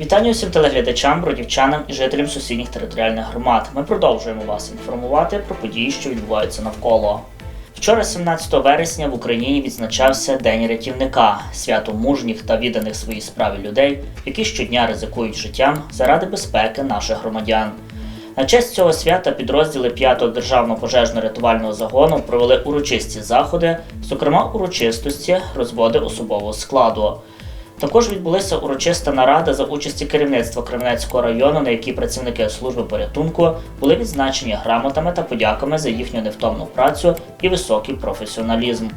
Вітання усім телеглядачам, бродівчанам і жителям сусідніх територіальних громад. Ми продовжуємо вас інформувати про події, що відбуваються навколо. Вчора, 17 вересня, в Україні відзначався День рятівника, свято мужніх та відданих своїй справі людей, які щодня ризикують життям заради безпеки наших громадян. На честь цього свята підрозділи 5-го державного пожежно-рятувального загону провели урочисті заходи, зокрема урочистості, розводи особового складу. Також відбулася урочиста нарада за участі керівництва Кременецького району, на якій працівники служби порятунку були відзначені грамотами та подяками за їхню невтомну працю і високий професіоналізм.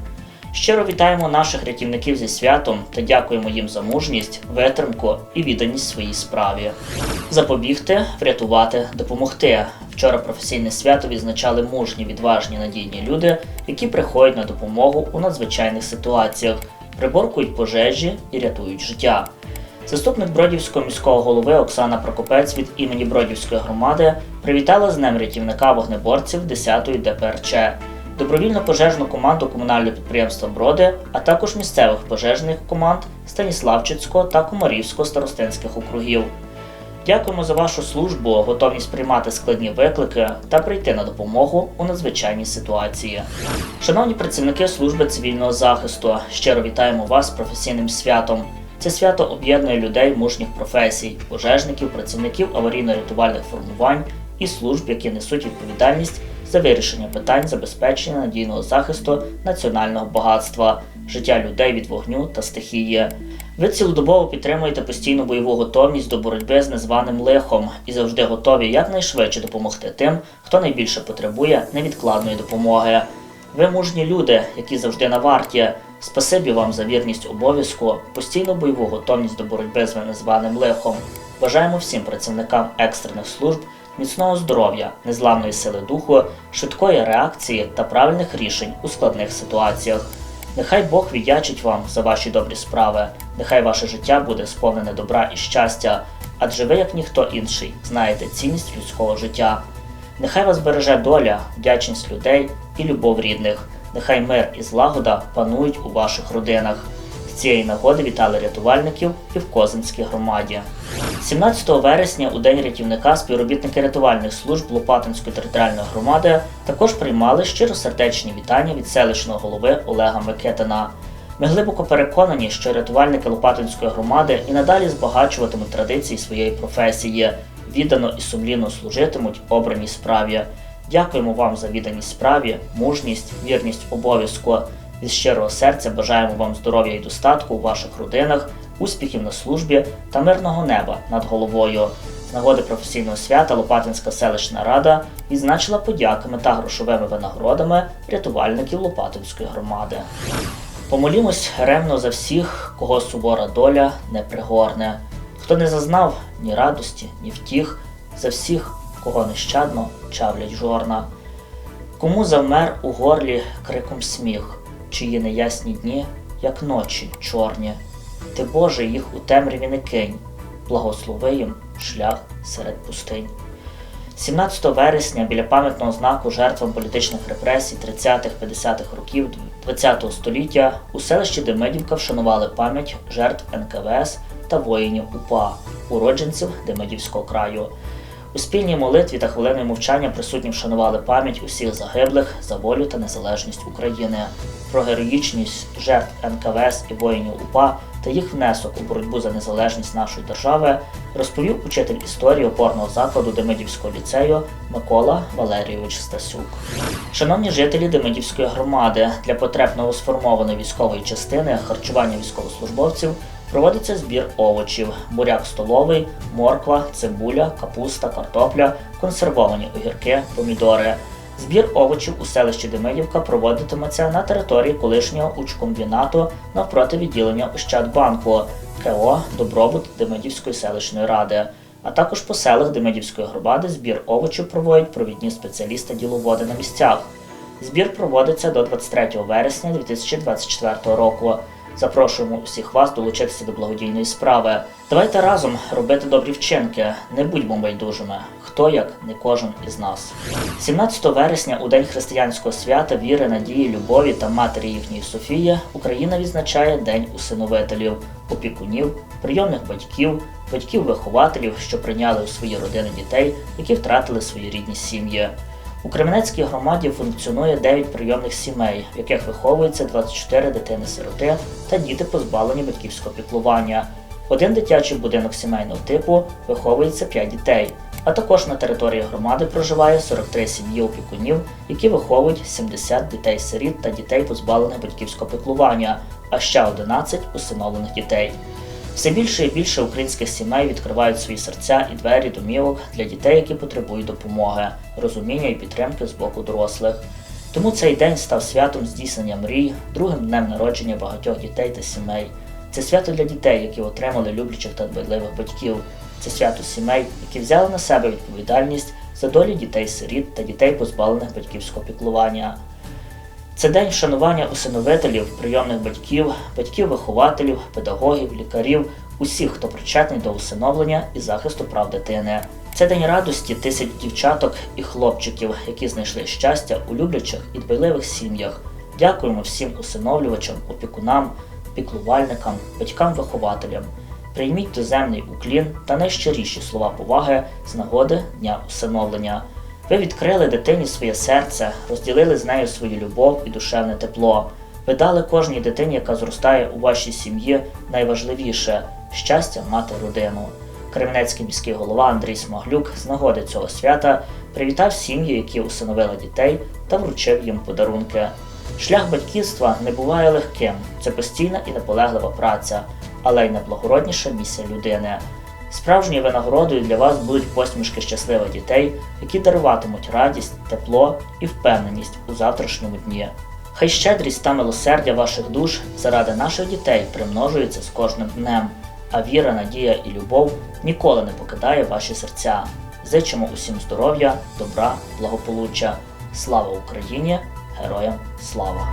Щиро вітаємо наших рятівників зі святом та дякуємо їм за мужність, витримку і відданість своїй справі. Запобігти, врятувати, допомогти. Вчора професійне свято відзначали мужні, відважні, надійні люди, які приходять на допомогу у надзвичайних ситуаціях, приборкують пожежі і рятують життя. Заступник Бродівського міського голови Оксана Прокопець від імені Бродівської громади привітала з Днем рятівника вогнеборців 10-ї ДПРЧ, добровільну пожежну команду комунального підприємства Броди, а також місцевих пожежних команд Станіславчицького та Комарівського старостинських округів. Дякуємо за вашу службу, готовність приймати складні виклики та прийти на допомогу у надзвичайній ситуації. Шановні працівники служби цивільного захисту, щиро вітаємо вас з професійним святом. Це свято об'єднує людей мужніх професій, пожежників, працівників аварійно-рятувальних формувань і служб, які несуть відповідальність за вирішення питань забезпечення надійного захисту національного багатства, життя людей від вогню та стихії. Ви цілодобово підтримуєте постійну бойову готовність до боротьби з незваним лихом і завжди готові якнайшвидше допомогти тим, хто найбільше потребує невідкладної допомоги. Ви мужні люди, які завжди на варті. Спасибі вам за вірність обов'язку, постійну бойову готовність до боротьби з незваним лихом. Бажаємо всім працівникам екстрених служб міцного здоров'я, незламної сили духу, швидкої реакції та правильних рішень у складних ситуаціях. Нехай Бог віддячить вам за ваші добрі справи, нехай ваше життя буде сповнене добра і щастя, адже ви, як ніхто інший, знаєте цінність людського життя. Нехай вас береже доля, вдячність людей і любов рідних. Нехай мир і злагода панують у ваших родинах. Цієї нагоди вітали рятувальників і в Козинській громаді. 17 вересня, у день рятівника, співробітники рятувальних служб Лопатинської територіальної громади також приймали щиросердечні вітання від селищного голови Олега Микитина. Ми глибоко переконані, що рятувальники Лопатинської громади і надалі збагачуватимуть традиції своєї професії, віддано і сумлінно служитимуть обраній справі. Дякуємо вам за відданість справі, мужність, вірність обов'язку. Від щирого серця бажаємо вам здоров'я і достатку у ваших родинах, успіхів на службі та мирного неба над головою. З нагоди професійного свята Лопатинська селищна рада відзначила подяками та грошовими винагородами рятувальників Лопатинської громади. Помолімось ремно за всіх, кого сувора доля не пригорне, хто не зазнав ні радості, ні втіх, за всіх, кого нещадно чавлять жорна, кому завмер у горлі криком сміх, чиї неясні дні, як ночі чорні. Ти, Боже, їх у темряві не кинь, благослови їм шлях серед пустинь. 17 вересня біля пам'ятного знаку жертвам політичних репресій 30-50-х років ХХ століття у селищі Демидівка вшанували пам'ять жертв НКВС та воїнів УПА, уродженців Демидівського краю. У спільній молитві та хвилиною мовчання присутні вшанували пам'ять усіх загиблих за волю та незалежність України, про героїчність жертв НКВС і воїнів УПА та їх внесок у боротьбу за незалежність нашої держави, розповів учитель історії опорного закладу Демидівського ліцею Микола Валерійович Стасюк. Шановні жителі Демидівської громади, для потреб новосформованої військової частини харчування військовослужбовців проводиться збір овочів: буряк столовий, морква, цибуля, капуста, картопля, консервовані огірки, помідори. Збір овочів у селищі Демидівка проводитиметься на території колишнього учкомбінату навпроти відділення Ощадбанку КО Добробут Демидівської селищної ради. А також по селах Демидівської громади збір овочів проводять провідні спеціалісти діловоди на місцях. Збір проводиться до 23 вересня 2024 року. Запрошуємо усіх вас долучитися до благодійної справи. Давайте разом робити добрі вчинки, не будьмо байдужими. Хто як не кожен із нас. 17 вересня, у день християнського свята, віри, надії, любові та матері їхньої Софії, Україна відзначає День усиновителів, опікунів, прийомних батьків, батьків-вихователів, що прийняли у свої родини дітей, які втратили свої рідні сім'ї. У Кременецькій громаді функціонує 9 прийомних сімей, в яких виховується 24 дитини-сироти та діти позбавлені батьківського піклування. Один дитячий будинок сімейного типу виховується 5 дітей, а також на території громади проживає 43 сім'ї опікунів, які виховують 70 дітей-сиріт та дітей позбавлених батьківського піклування, а ще 11 усиновлених дітей. Все більше і більше українських сімей відкривають свої серця і двері домівок для дітей, які потребують допомоги, розуміння і підтримки з боку дорослих. Тому цей день став святом здійснення мрій, другим днем народження багатьох дітей та сімей. Це свято для дітей, які отримали люблячих та дбайливих батьків. Це свято сімей, які взяли на себе відповідальність за долі дітей-сиріт та дітей, позбавлених батьківського піклування. Це день вшанування усиновителів, прийомних батьків, батьків-вихователів, педагогів, лікарів, усіх, хто причетний до усиновлення і захисту прав дитини. Це день радості тисяч дівчаток і хлопчиків, які знайшли щастя у люблячих і дбайливих сім'ях. Дякуємо всім усиновлювачам, опікунам, піклувальникам, батькам-вихователям. Прийміть доземний уклін та найщиріші слова поваги з нагоди Дня усиновлення. Ви відкрили дитині своє серце, розділили з нею свою любов і душевне тепло. Ви дали кожній дитині, яка зростає у вашій сім'ї, найважливіше щастя мати родину. Кременецький міський голова Андрій Смаглюк з нагоди цього свята привітав сім'ї, які усиновили дітей, та вручив їм подарунки. Шлях батьківства не буває легким, це постійна і наполеглива праця, але й найблагородніша місія людини. Справжньою винагородою для вас будуть посмішки щасливих дітей, які даруватимуть радість, тепло і впевненість у завтрашньому дні. Хай щедрість та милосердя ваших душ заради наших дітей примножується з кожним днем, а віра, надія і любов ніколи не покидає ваші серця. Зичимо усім здоров'я, добра, благополуччя. Слава Україні! Героям слава!